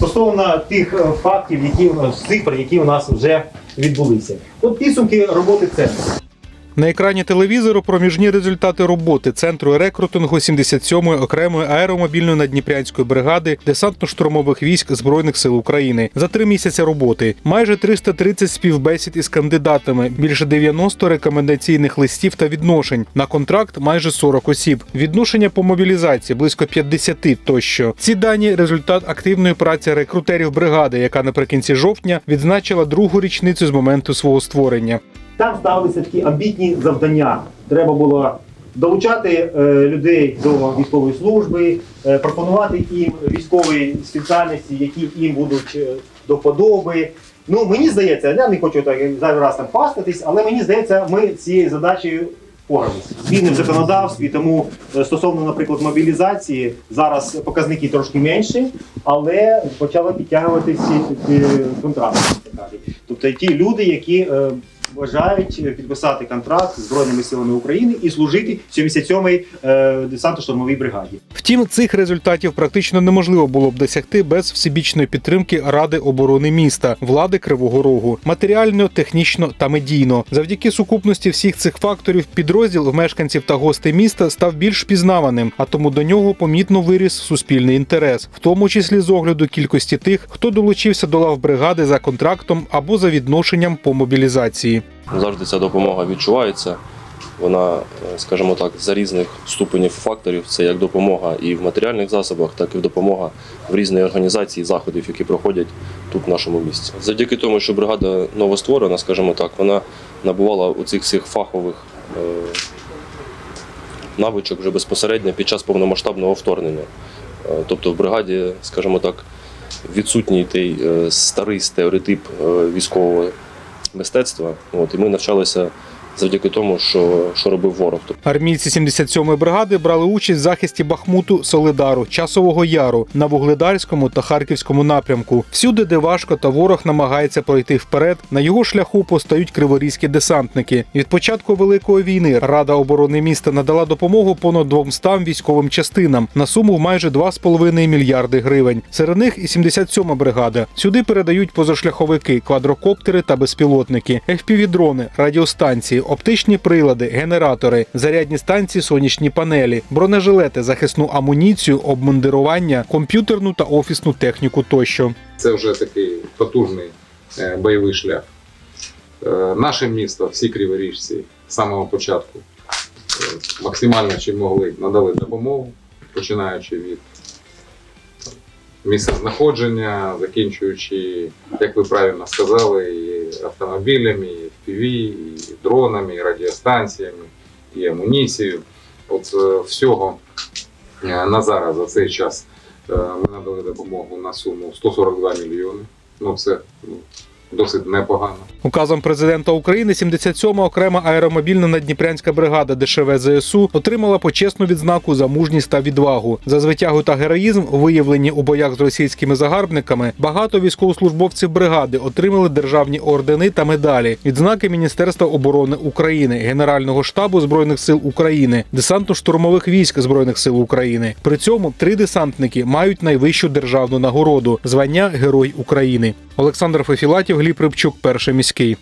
стосовно тих е, фактів, які у цифр, які у нас вже відбулися. От підсумки роботи центру. На екрані телевізору проміжні результати роботи центру рекрутингу 77-ї окремої аеромобільної надніпрянської бригади десантно-штурмових військ збройних сил України за три місяці роботи. Майже 330 співбесід із кандидатами, більше 90 рекомендаційних листів та відношень. На контракт майже 40 осіб. Відношення по мобілізації близько 50 тощо. Ці дані результат активної праці рекрутерів бригади, яка наприкінці жовтня відзначила другу річницю з моменту свого створення. Там ставилися такі амбітні завдання. Треба було долучати е, людей до військової служби, е, пропонувати їм військові спеціальності, які їм будуть е, до вподоби. Ну мені здається, я не хочу так зайвий раз там паститись, але мені здається, ми цією задачею впоралися. Зміни в законодавстві, тому стосовно, наприклад, мобілізації, зараз показники трошки менші, але почали підтягуватися контракти. Тобто ті люди, які бажають підписати контракт з Збройними силами України і служити в 77-й е, десантно-штурмовій бригаді. Втім, цих результатів практично неможливо було б досягти без всебічної підтримки Ради оборони міста, влади Кривого Рогу, матеріально, технічно та медійно. Завдяки сукупності всіх цих факторів підрозділ в мешканців та гостей міста став більш пізнаваним, а тому до нього помітно виріс суспільний інтерес, в тому числі з огляду кількості тих, хто долучився до лав бригади за контрактом або за відношенням по мобілізації. Завжди ця допомога відчувається. Вона, е, скажімо так, за різних ступенів факторів. Це як допомога і в матеріальних засобах, так і допомога в різної організації заходів, які проходять тут в нашому місті. Завдяки тому, що бригада новостворена, скажімо так, вона набувала у цих всіх фахових е, навичок вже безпосередньо під час повномасштабного вторгнення. Е, Тобто в бригаді, скажімо так, відсутній той старий стереотип військового мистецтва. От, і ми навчалися завдяки тому, що, що робив ворог. Тобто Армійці 77-ї бригади брали участь в захисті Бахмуту, Солидару, Часового Яру на Вугледарському та Харківському напрямку. Всюди, де важко та ворог намагається пройти вперед, на його шляху постають криворізькі десантники. Від початку великої війни Рада оборони міста надала допомогу понад 200 військовим частинам на суму в майже 2,5 мільярди гривень. Серед них і 77-ма бригада. Сюди передають позашляховики, квадрокоптери та безпілотники, FPV-дрони, радіостанції, оптичні прилади, генератори, зарядні станції, сонячні панелі, бронежилети, захисну амуніцію, обмундирування, комп'ютерну та офісну техніку тощо. Це вже такий потужний е, бойовий шлях. Е, Наше місто, всі криворіжці з самого початку е, максимально чим могли надали допомогу, починаючи від місця знаходження, закінчуючи, як ви правильно сказали, і автомобілями, FPV, і дронами, і радіостанціями, і амуніцією. От е, всього е, на зараз за цей час Е, Ми надали допомогу на суму 142 мільйони. Ну це ну, досить непогано. Указом президента України 77-ма окрема аеромобільна надніпрянська бригада ДШВ ЗСУ отримала почесну відзнаку за мужність та відвагу. За звитягу та героїзм, виявлені у боях з російськими загарбниками, багато військовослужбовців бригади отримали державні ордени та медалі, відзнаки Міністерства оборони України, Генерального штабу збройних сил України, десантно-штурмових військ збройних сил України. При цьому три десантники мають найвищу державну нагороду звання Герой України. Олександр Фефілатів, Гліб Рибчук, перший міський.